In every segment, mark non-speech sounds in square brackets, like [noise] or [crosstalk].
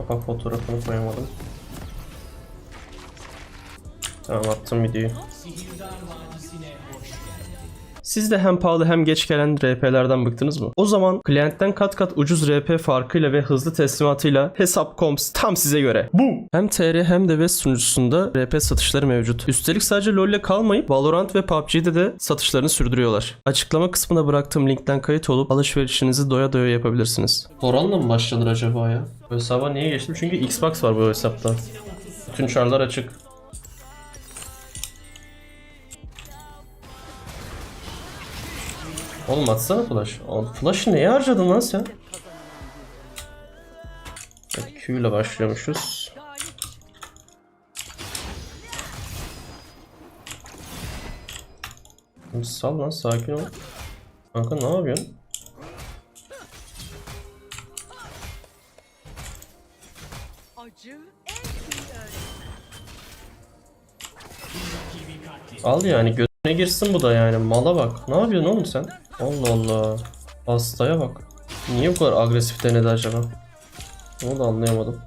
Kapak fotoğrafını koyamadım. Tamam attım videoyu. Siz de hem pahalı hem geç gelen RP'lerden bıktınız mı? O zaman klientten kat kat ucuz RP farkıyla ve hızlı teslimatıyla Hesap.coms tam size göre. Bu! Hem TR hem de West sunucusunda RP satışları mevcut. Üstelik sadece LoL ile kalmayıp Valorant ve PUBG'de de satışlarını sürdürüyorlar. Açıklama kısmına bıraktığım linkten kayıt olup alışverişinizi doya doya yapabilirsiniz. Doran'la mı başlanır acaba ya? Bu hesaba niye geçtim? Çünkü Xbox var bu hesapta. Bütün çarlar açık. Oğlum atsana flash. Oğlum flash'ı neye harcadın lan sen? Evet, Q ile başlıyormuşuz. Oğlum Sal lan sakin ol. Kanka ne yapıyorsun? Al yani götüne girsin bu da yani mala bak. Ne yapıyorsun oğlum sen? Allah Allah. Hastaya bak. Niye bu kadar agresif denedi acaba? Onu da anlayamadım.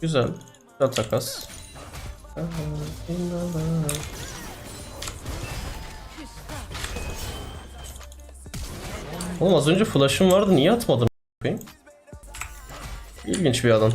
Güzel. Güzel takas. Oğlum az önce flash'ım vardı niye atmadın? İlginç bir adam.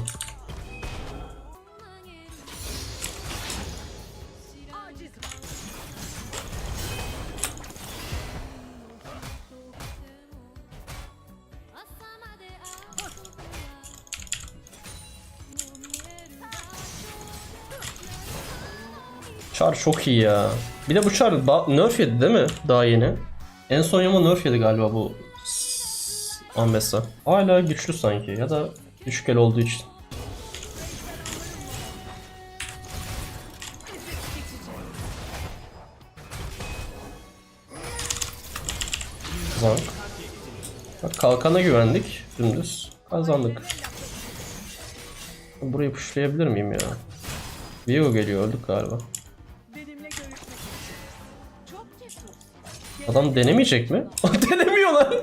Çok iyi ya. Bir de bu ba- nerf yedi değil mi? Daha yeni. En son yama nerf yedi galiba bu Ambessa. Hala güçlü sanki ya da düşük el olduğu için. Zank. Bak kalkana güvendik dümdüz. Kazandık. Burayı pushlayabilir miyim ya? Viego geliyor öldük galiba. Adam denemeyecek mi? [laughs] Denemiyor lan.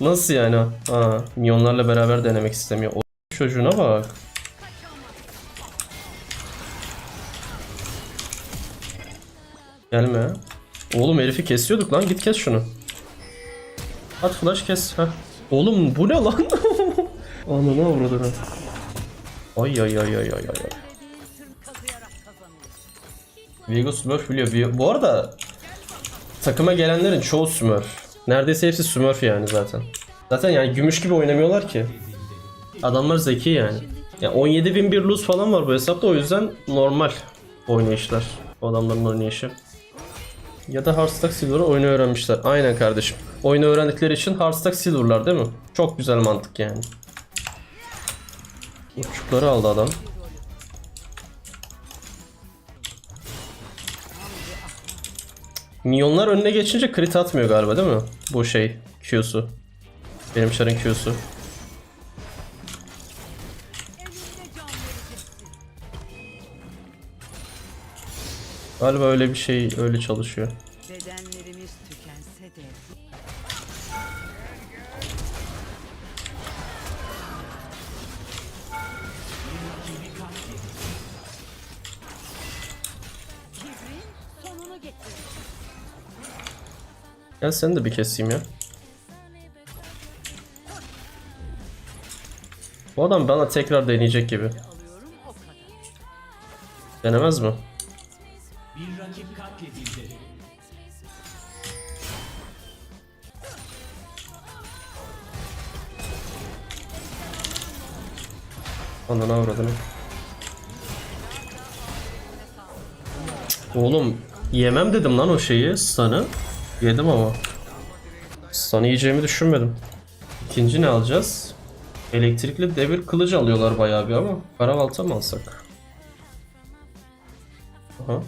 Nasıl yani? Ha, milyonlarla beraber denemek istemiyor. O çocuğuna bak. Gelme. Oğlum herifi kesiyorduk lan git kes şunu. At flash kes. Heh. Oğlum bu ne lan? [laughs] Ananı avradını. Ay ay ay ay ay ay. Viego Smurf biliyor. Bu arada takıma gelenlerin çoğu Smurf. Neredeyse hepsi Smurf yani zaten. Zaten yani gümüş gibi oynamıyorlar ki. Adamlar zeki yani. Ya 17.001 lose falan var bu hesapta o yüzden normal oynayışlar. O adamların oynayışı. Ya da Hearthstone Silver'ı oyunu öğrenmişler. Aynen kardeşim. Oyunu öğrendikleri için Hearthstone Silver'lar değil mi? Çok güzel mantık yani. Uçukları aldı adam. Minyonlar önüne geçince crit atmıyor galiba değil mi? Bu şey Q'su. Benim çarın Q'su. Galiba öyle bir şey öyle çalışıyor. Gel seni de bir keseyim ya. Bu adam bana tekrar deneyecek gibi. Denemez mi? Ananı avradını. Oğlum yemem dedim lan o şeyi stun'ı. Yedim ama. Stun'ı yiyeceğimi düşünmedim. İkinci ne alacağız? Elektrikli devir kılıcı alıyorlar bayağı bir ama. Karavalta mı alsak? Aha.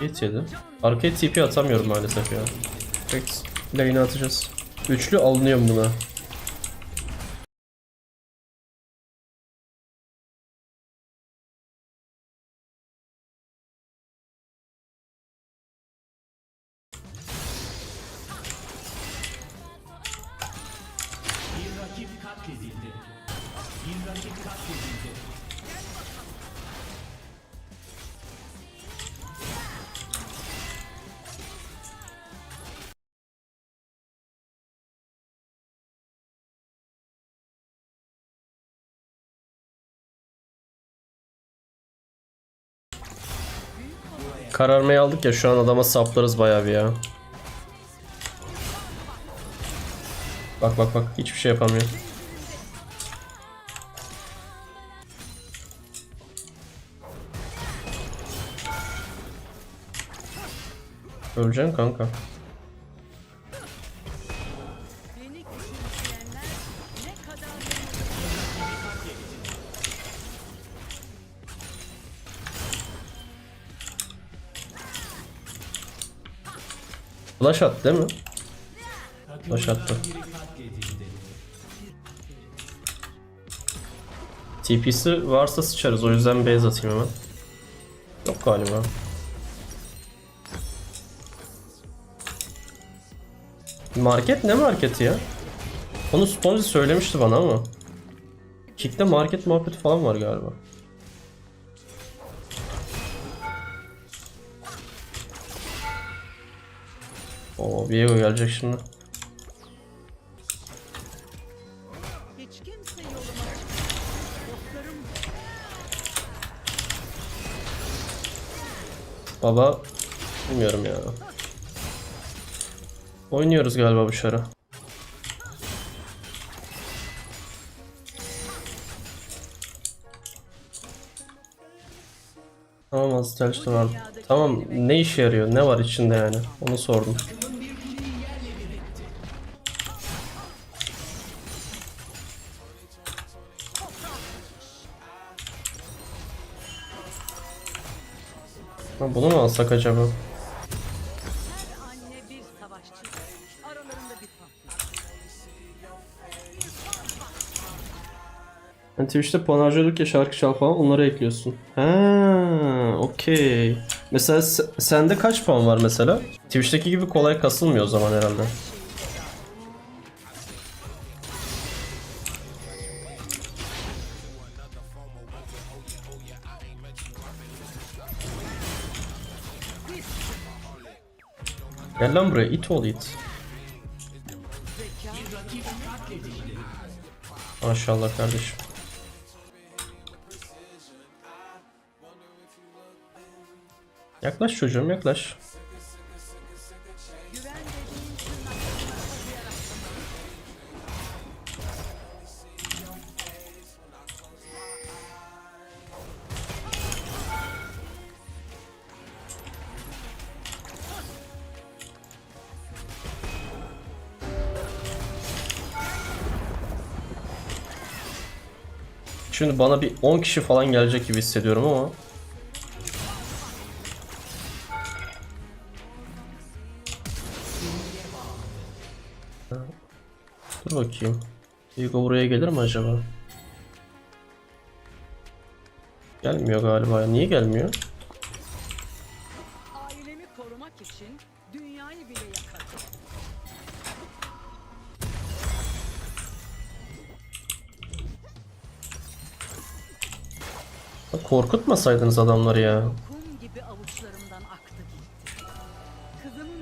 Hit yedi. Arkaya TP atamıyorum maalesef ya. Peki. Lane'e atacağız. Üçlü alınıyor buna. Kararmayı aldık ya şu an adama saplarız bayağı bir ya. Bak bak bak hiçbir şey yapamıyor. Öleceksin kanka. Flash at değil mi? Flash attı. TP'si varsa sıçarız o yüzden base atayım hemen. Yok galiba. Market ne marketi ya? Onu Spongy söylemişti bana ama. Kick'te market muhabbeti falan var galiba. Viego gelecek şimdi. Baba bilmiyorum ya. Oynuyoruz galiba bu şara. Tamam de var. Tamam ne işe yarıyor? Ne var içinde yani? Onu sordum. Bunu mu alsak acaba? Yani Twitch'te puan harcıyorduk ya şarkı çal falan onları ekliyorsun. Ha, okey. Mesela se- sende kaç puan var mesela? Twitch'teki gibi kolay kasılmıyor o zaman herhalde. Gel lan buraya it ol it. Maşallah kardeşim. Yaklaş çocuğum yaklaş. Şimdi bana bir 10 kişi falan gelecek gibi hissediyorum ama. Dur bakayım. Hugo buraya gelir mi acaba? Gelmiyor galiba. Niye gelmiyor? Korkutmasaydınız adamları ya. Kum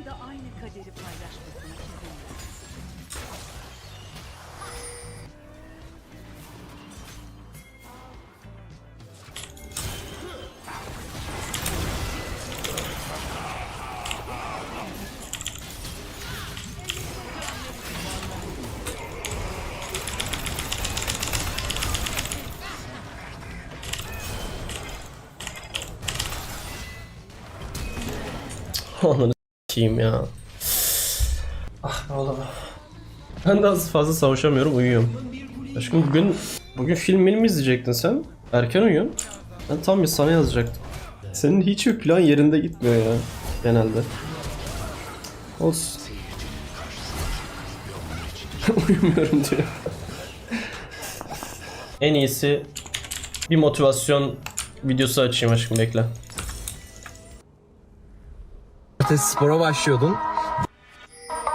da aynı kaderi paylaşmasına Onları s**eyim ya. Ah be oğlum. Ben daha fazla savaşamıyorum uyuyorum. Aşkım bugün bugün film mi izleyecektin sen? Erken uyuyorsun. Ben tam bir sana yazacaktım. Senin hiçbir plan yerinde gitmiyor ya genelde. Olsun. [laughs] Uyumuyorum diyor. en iyisi bir motivasyon videosu açayım aşkım bekle. Pazartesi spora başlıyordun.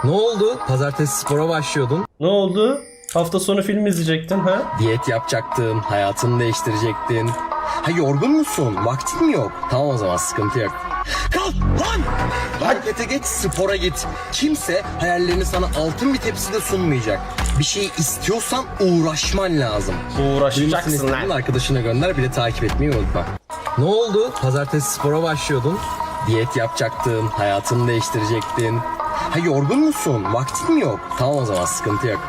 Ne oldu? Pazartesi spora başlıyordun. Ne oldu? Hafta sonu film izleyecektin ha? Diyet yapacaktın, hayatını değiştirecektin. Ha yorgun musun? Vaktin mi yok? Tamam o zaman sıkıntı yok. Kalk lan! Harekete geç, spora git. Kimse hayallerini sana altın bir tepside sunmayacak. Bir şey istiyorsan uğraşman lazım. Uğraşacaksın Birisini lan. arkadaşına gönder bir de takip etmeyi unutma. Ne oldu? Pazartesi spora başlıyordun. Diyet yapacaktın, hayatını değiştirecektin. Ha yorgun musun? Vaktin mi yok? Tamam o zaman sıkıntı yok.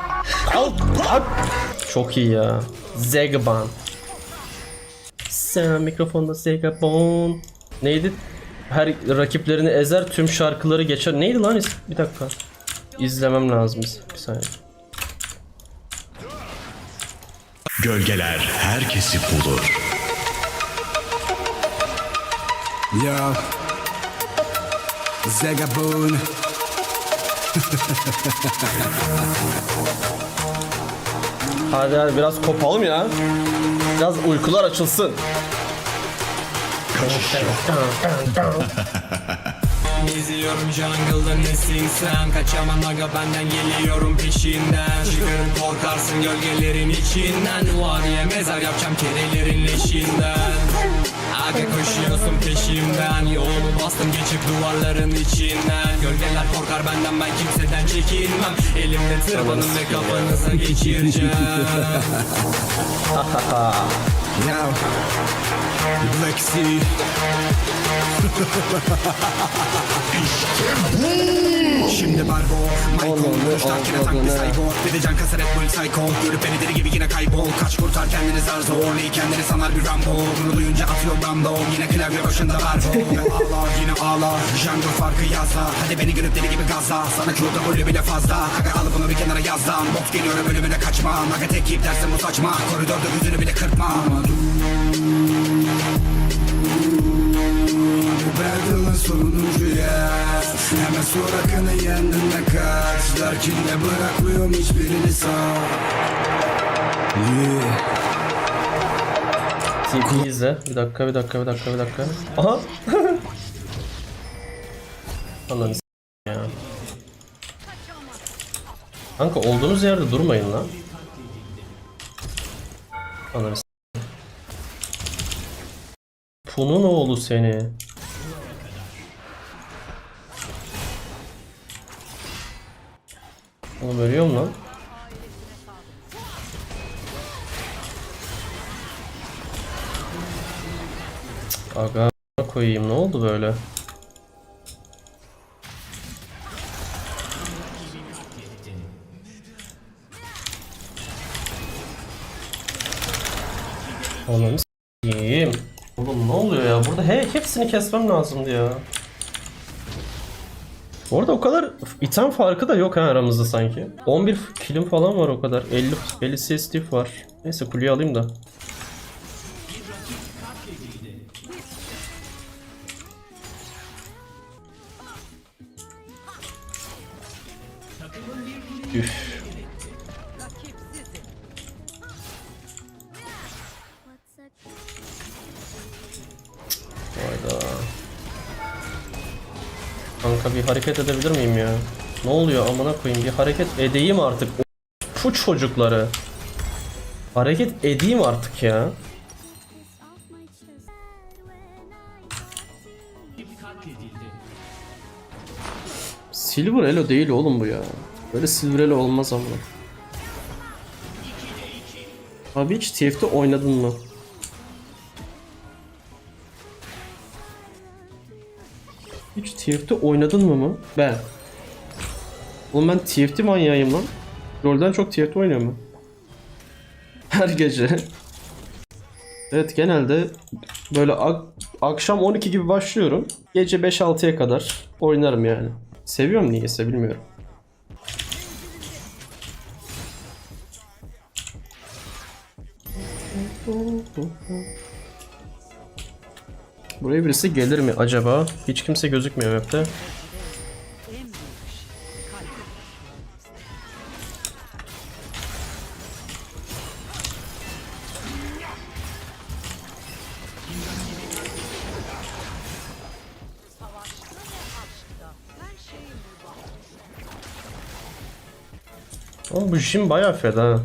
Çok iyi ya. Zegabon. Sen mikrofonda Zegabon. Neydi? Her rakiplerini ezer tüm şarkıları geçer. Neydi lan? is- Bir dakika. İzlemem lazım bir bir saniye. Gölgeler herkesi bulur. Yo. Zegabon. Hadi hadi biraz kopalım ya. Biraz uykular açılsın. Geziyorum jungle'da nesin sen? Kaçamam aga benden geliyorum peşinden. Çıkarım korkarsın gölgelerin içinden. Var ya mezar yapacağım kerelerin leşinden. Aga koşuyorsun peşimden. Yolumu bastım geçip duvarların içinden. Gölgeler korkar benden ben kimseden çekinmem. Elimde tırpanım ve kafanıza geçireceğim [laughs] Black Sea. Şimdi barbo Michael Görüşlerken tank bir cyborg Bir de can kasar hep bull psycho Görüp beni deli gibi yine kaybol Kaç kurtar kendini zar zor İyi kendini sanar bir Rambo Bunu duyunca atıyor random Yine klavye başında barbo. [laughs] Ağla yine ağla Jungle farkı yazla Hadi beni görüp deli gibi gazla. Sana Q'da rolü bile fazla. Aga al bunu bir kenara yaz lan Bot geliyor bölümüne kaçma. Aga tek yiyip dersin bu saçma. Koridorda gözünü bile kırpma. Bu battle'ın sonuncu yer Hemen sonra kanı yendin de kaç Derkinde bırakmıyorum hiçbirini sağ Yeah TP izle. Bir dakika, bir dakika, bir dakika, bir dakika. Aha. [laughs] S- ya. Kanka olduğunuz yerde durmayın lan. Ananı Punun oğlu seni. Oğlum ölüyorum lan. Aga koyayım ne oldu böyle? Ananı s**eyim. Ne oluyor ya? Burada he, hepsini kesmem lazımdı ya. Bu arada o kadar item farkı da yok ha aramızda sanki. 11 kilim falan var o kadar. 50 50 CS diff var. Neyse kuleyi alayım da. Kanka bir hareket edebilir miyim ya? Ne oluyor amına koyayım bir hareket edeyim artık. Fu çocukları. Hareket edeyim artık ya. Silver Elo değil oğlum bu ya. Böyle Silver Elo olmaz ama. Abi hiç TF'de oynadın mı? Hiç TFT oynadın mı mı? Ben. Oğlum ben TFT manyağıyım lan. LoL'den çok TFT oynuyorum ben. Her gece. Evet genelde böyle ak- akşam 12 gibi başlıyorum. Gece 5-6'ya kadar oynarım yani. Seviyorum niyeyse bilmiyorum. Buraya birisi gelir mi acaba? Hiç kimse gözükmüyor map'te. Ama bu Jim bayağı feda.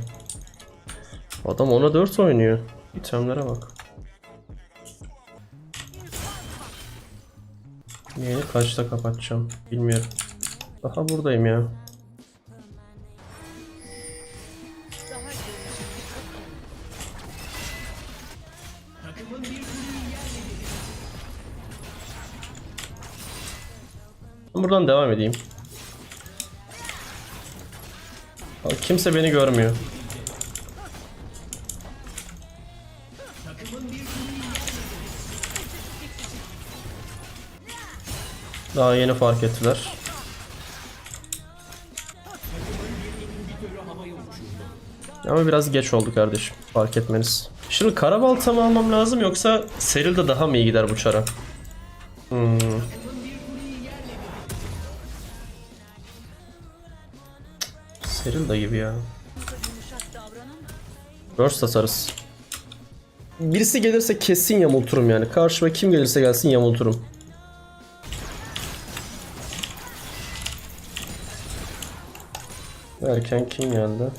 Adam ona 4 oynuyor. İtemlere bak. Kaçta kapatacağım bilmiyorum. Daha buradayım ya. Buradan devam edeyim. Kimse beni görmüyor. Daha yeni fark ettiler. Ama biraz geç oldu kardeşim. Fark etmeniz. Şimdi karabalta mı almam lazım yoksa Seril'de daha mı iyi gider bu çara? Hmm. Seril de gibi ya. Burst atarız. Birisi gelirse kesin yamulturum yani. Karşıma kim gelirse gelsin yamulturum. Erken kim geldi?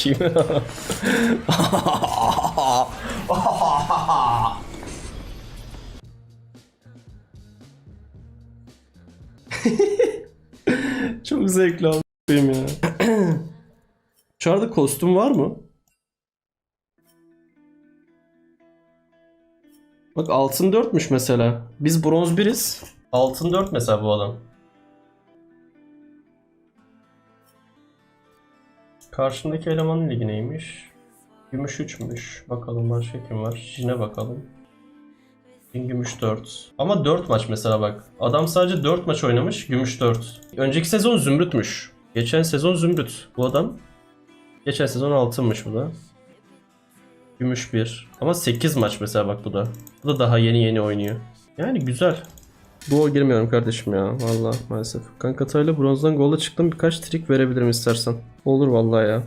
Kim? Çok zevkli a**ayım ya. Çağrıda kostüm var mı? Bak altın 4'müş mesela. Biz bronz 1'iz. Altın 4 mesela bu adam. Karşındaki elemanın ligi neymiş? Gümüş 3'müş. Bakalım başka kim var? Jin'e bakalım. Jin Gümüş 4. Ama 4 maç mesela bak. Adam sadece 4 maç oynamış. Gümüş 4. Önceki sezon Zümrüt'müş. Geçen sezon Zümrüt. Bu adam. Geçen sezon altınmış bu da. Gümüş 1. Ama 8 maç mesela bak bu da. Bu da daha yeni yeni oynuyor. Yani güzel. Duo girmiyorum kardeşim ya. Vallahi maalesef. Kanka Tayla bronzdan golda çıktım. Birkaç trik verebilirim istersen. Olur vallahi ya.